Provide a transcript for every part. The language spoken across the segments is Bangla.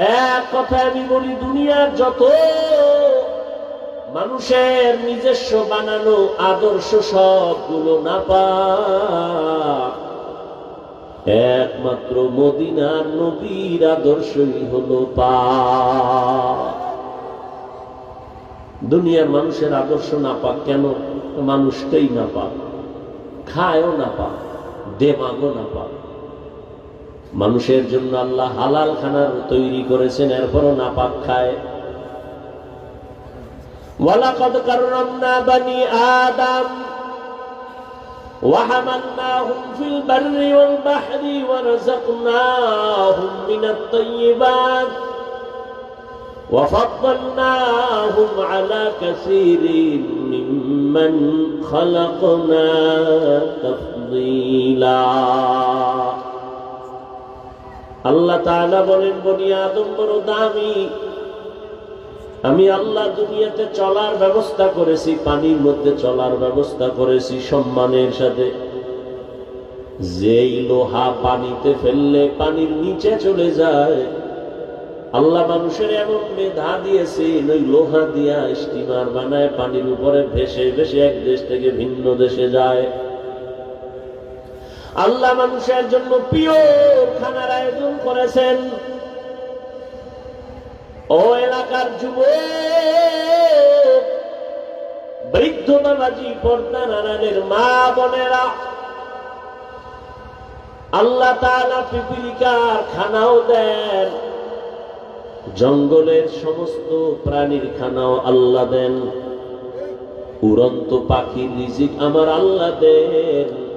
এক কথা আমি বলি, দুনিয়ার যত মানুষের নিজস্ব বানানো আদর্শ সবগুলো না পা একমাত্র মদিনার নবীর আদর্শই হলো পা দুনিয়ার মানুষের আদর্শ না পাক কেন? মানুষটাই না পাক। খায়ও না পাক, দেমাগও না পাক। মানুষের জন্য আল্লাহ হালাল খানার তৈরি করেছেন এরপরও না পাক খায় ওয়ালাকাদ কাররামনা বানি আদম وحملناهم في البر والبحر ورزقناهم من الطيبات وفضلناهم على كثير ممن خلقنا تفضيلا আল্লাহ তাআলা বলেন, বনি আদম বড় দামি। আমি আল্লাহ দুনিয়াতে চলার ব্যবস্থা করেছি, পানির মধ্যে চলার ব্যবস্থা করেছি, সম্মানের সাথে। যেই লোহা পানিতে ফেললে পানির নিচে চলে যায়। আল্লাহ মানুষের এমন মেধা দিয়েছে ওই লোহা দিয়া স্টিমার বানায় পানির উপরে ভেসে ভেসে এক দেশ থেকে ভিন্ন দেশে যায়। আল্লাহ মানুষের জন্য পিওর খানার আয়োজন করেছেন। ও এলাকার যুব বৃদ্ধ বাবাজি, পর্দা নারায়ণের মা বোনেরা, আল্লাহ তাআলা পিপিলিকার খানাও দেন। জঙ্গলের সমস্ত প্রাণীর খানাও আল্লাহ দেন। উড়ন্ত পাখির রিজিক আমার আল্লাহ দেন।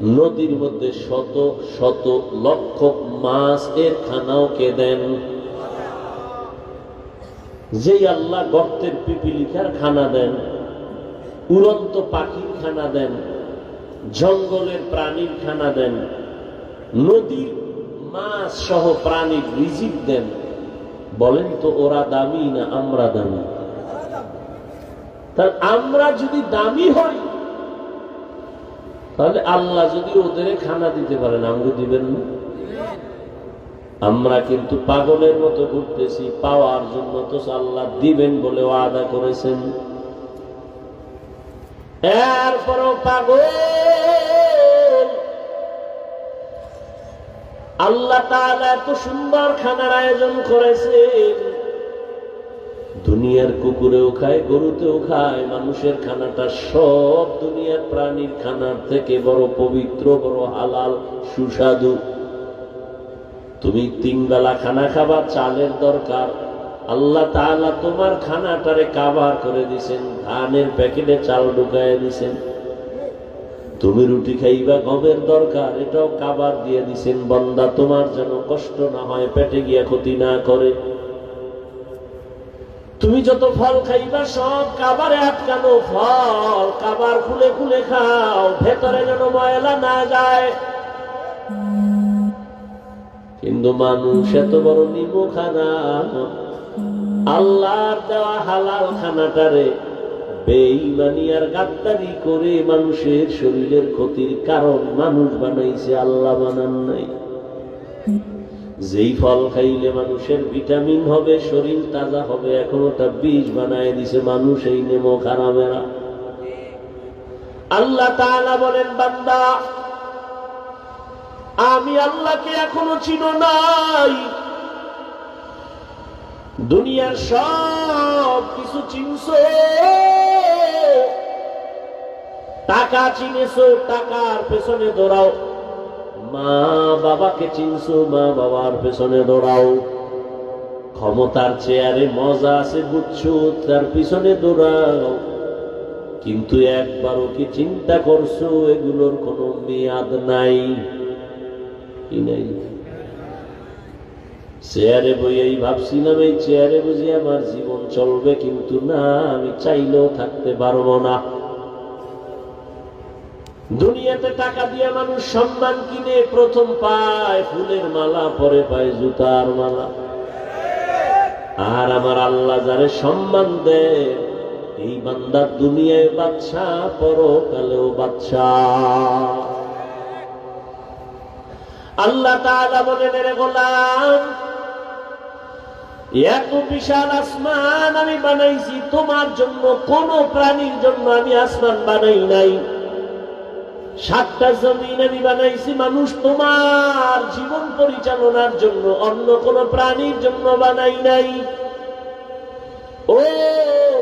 নদীর মধ্যে শত শত লক্ষ মাছ এর খানাও কে দেন? যেই আল্লাহ গর্তের পিপিলিকার খানা দেন, উড়ন্ত পাখির খানা দেন, জঙ্গলের প্রাণীর খানা দেন, নদীর মাছ সহ প্রাণীর রিজিক দেন, বলেন তো ওরা দামি না আমরা দামি? তার আমরা যদি দামি হই তাহলে আল্লাহ যদি ওদের খানা দিতে পারেন আমাকে দিবেন না? আমরা কিন্তু পাগলের মতো ঘুরতেছি, পাওয়ার জন্য তো আল্লাহ দিবেন বলে আদা করেছেন। আল্লাহ তাআলা এত সুন্দর খানার আয়োজন করেছেন। দুনিয়ার কুকুরেও খায়, গরুতেও খায়, মানুষের খানাটা সব দুনিয়ার প্রাণীর খানার থেকে বড় পবিত্র, বড় হালাল, সুস্বাদু। তুমি তিন বেলা খানা খাবার চালের দরকার। আল্লাহ তাআলা তোমার খানাটারে কাবার করে দিছেন, ধানের প্যাকেটে চাল ঢুকায় দিছেন। তুমি রুটি খাইবা, গমের দরকার, এটাও কাবার দিয়ে দিছেন। বন্দা তোমার যেন কষ্ট না হয়, পেটে গিয়া ক্ষতি না করে। তুমি যত ফল খাইবা, সব কাবারে আটকানো ফল। কাবার খুলে খুলে খাও, ভেতরে যেন ময়লা না যায়। কিন্তু মানুষ এত বড় নিমো খানা আল্লাহর দেওয়া হালাল খানাটারে বেঈমানি আর গাদ্দারি করে মানুষের শরীরের ক্ষতির কারণ মানুষ বানাইছে, আল্লাহ বানান নাই। যেই ফল খাইলে মানুষের ভিটামিন হবে, শরীর তাজা হবে, এখন ওটা বীজ বানায় দিছে মানুষ এই নেমো খারামেরা আল্লাহ তাআলা বলেন, বান্দা, আমি আল্লাহকে এখনও চিনো নাই। দুনিয়ার সব কিছু চিনছো? টাকা চিনেছো, টাকার পেছনে দৌড়াও। মা বাবাকে চিনছো, মা বাবার পেছনে দৌড়াও। ক্ষমতার চেয়ারে মজা আছে বুঝছ, তার পিছনে দৌড়াও। কিন্তু একবারও কি চিন্তা করছ, এগুলোর কোনো মেয়াদ নাই? চেয়ারে বইয়েই ভাবছিলাম, এই চেয়ারে বুঝি আমার জীবন চলবে, কিন্তু না, আমি চাইলেও থাকতে পারব না। দুনিয়াতে টাকা দিয়ে মানুষ সম্মান কিনে প্রথম পায় ফুলের মালা, পরে পায় জুতার মালা। আর আমার আল্লাহ যারে সম্মান দেয়, এই বান্দার দুনিয়ায় বাচ্চা পরকালেও বাচ্চা আল্লাহ তাআলা বলেন রে গোলাম, এত বিশাল আসমান আমি বানাইছি, তোমার জন্য কোন প্রাণীর জন্য আমি আসমান বানাই নাই। সাতটা জমিন বানাইছি, মানুষ তোমার জীবন পরিচালনার জন্য, অন্য কোন প্রাণীর জন্য বানাই নাই। ও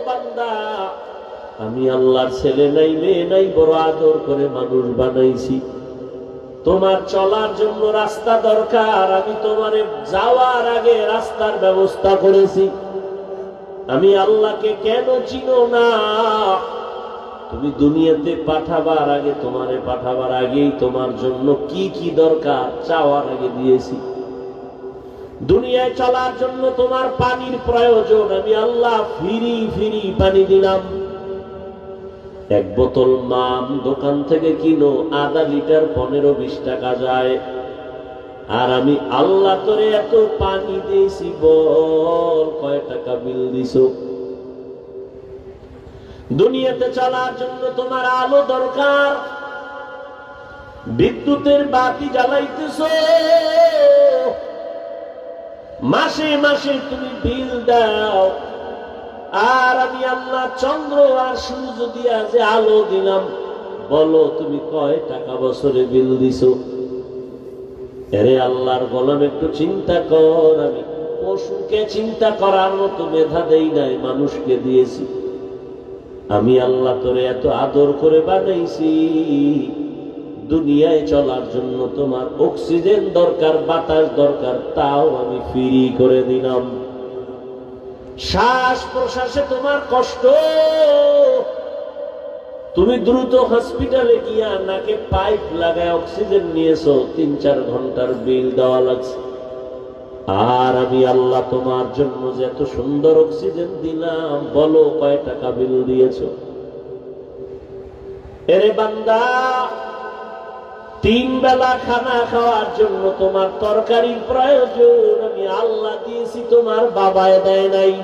বান্দা, আমি আল্লাহর ছেলে নাই, মেয়ে নাই, বড় আদর করে মানুষ বানাইছি। তোমার চলার জন্য রাস্তা দরকার, আমি তোমারে যাওয়ার আগে রাস্তার ব্যবস্থা করেছি। আমি আল্লাহকে কেন চিনো না? তুমি দুনিয়াতে পাঠাবার আগে তোমারে পাঠাবার আগেই তোমার জন্য কি কি দরকার চাওয়ার আগে দিয়েছি। দুনিয়ায় চলার জন্য তোমার পানির প্রয়োজন, আমি আল্লাহ ফিরি ফিরি পানি দিলাম। এক বোতল মাম দোকান থেকে কিনো, আধা লিটার পনেরো বিশ টাকা যায়। আর আমি আল্লাহ তোরে এত পানি দিয়েছি, বল কয় টাকা বিল দিছ? দুনিয়াতে চলার জন্য তোমার আলো দরকার। বিদ্যুতের বাতি জ্বালাইতেছ। মাসে মাসে তুমি বিল দাও। আর আমি আল্লাহ চন্দ্র আর সূর্য দিয়া যে আলো দিলাম, বলো তুমি কয় টাকা বছরে বিল দিছ? এরে আল্লাহর গোলাম একটু চিন্তা কর, আমি পশুকে চিন্তা করার মতো মেধা দেই নাই, মানুষকে দিয়েছি। আমি আল্লাহ তোরে এত আদর করে বানাইছি দুনিয়ায় চলার জন্য তোমার অক্সিজেন দরকার, বাতাস দরকার, তাও আমি ফ্রি করে দিলাম। শ্বাস প্রশ্বাসে তোমার কষ্ট। তুমি দ্রুত হসপিটালে গিয়া নাকে পাইপ লাগায় অক্সিজেন নিয়েছো, তিন চার ঘণ্টার বিল দেওয়া লাগছে। আর আমি আল্লাহ তোমার জন্য যে এত সুন্দর অক্সিজেন দিলাম, বলো কয় টাকা বিল দিয়েছ? এরে বান্দা, তিন বেলা খানা খাওয়ার জন্য তোমার তরকারির প্রয়োজন, আমি আল্লাহ দিয়েছি, তোমার বাবায় দেয় নাই।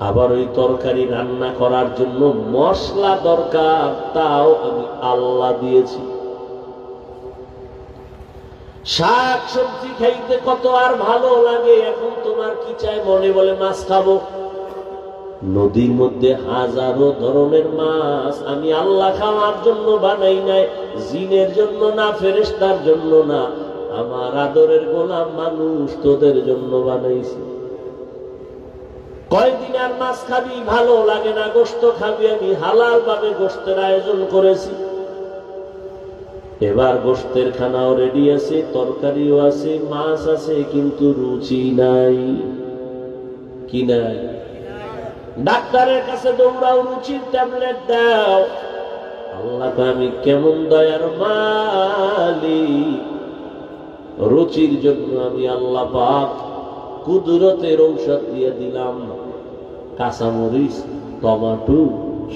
আবার ওই তরকারি রান্না করার জন্য মশলা দরকার, তাও আমি আল্লাহ দিয়েছি। শাক সবজি খাইতে কত আর ভালো লাগে? এখন তোমার কি চাই? মনে বলে, মাছ খাব। নদীর মধ্যে হাজারো ধরনের মাছ আমি আল্লাহ খাওয়ার জন্য বানাই নাই। জিনের জন্য না ফেরেস্তার জন্য না। আমার আদরের গোলাম মানুষ তোদের জন্য বানাইছি। কয়দিন আর মাছ খাবি? ভালো লাগে না। গোস্ত খাবি আমি। হালাল ভাবে গোস্তের আয়োজন করেছি। এবার গোস্তের খানাও রেডি আছে, তরকারিও আছে, মাছ আছে, কিন্তু রুচি নাই। কি নাই? ডাক্তারের কাছে দৌড়াও রুচির ট্যাবলেট দাও। আল্লাহকে আমি কেমন দয়ার মালি রুচির জন্য আমি আল্লাহ পাক কুদরতের ঔষধ দিয়ে দিলাম। কাঁচামরিচ, টমাটো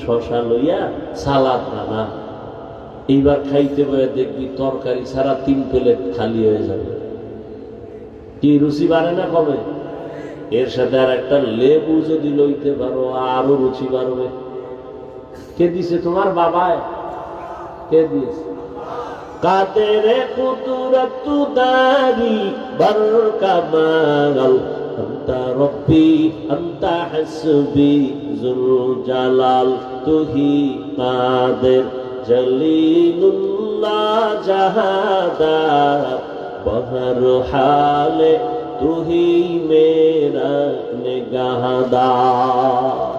শশা লইয়া সালাদ রানা এইবার খাইতে পারে দেখবি তরকারি সারা তিন প্লেট খালি হয়ে যাবে। কি রুচি বাড়ে না কবে? এর সাথে আর একটা লেবু যদি লইতে পারো, আরও রুচি বাড়বে। কে দিছে তোমার বাবায়? কে দিয়েছে? কাদের কুদরত দারি বর কামাল আন্তা রব্বি, আন্তা হাসবি, জুল জালাল, তুহি কাদের। জলিলুল্লাহ জাহাদার বহর হালে তুহি মেরা নিগাহদার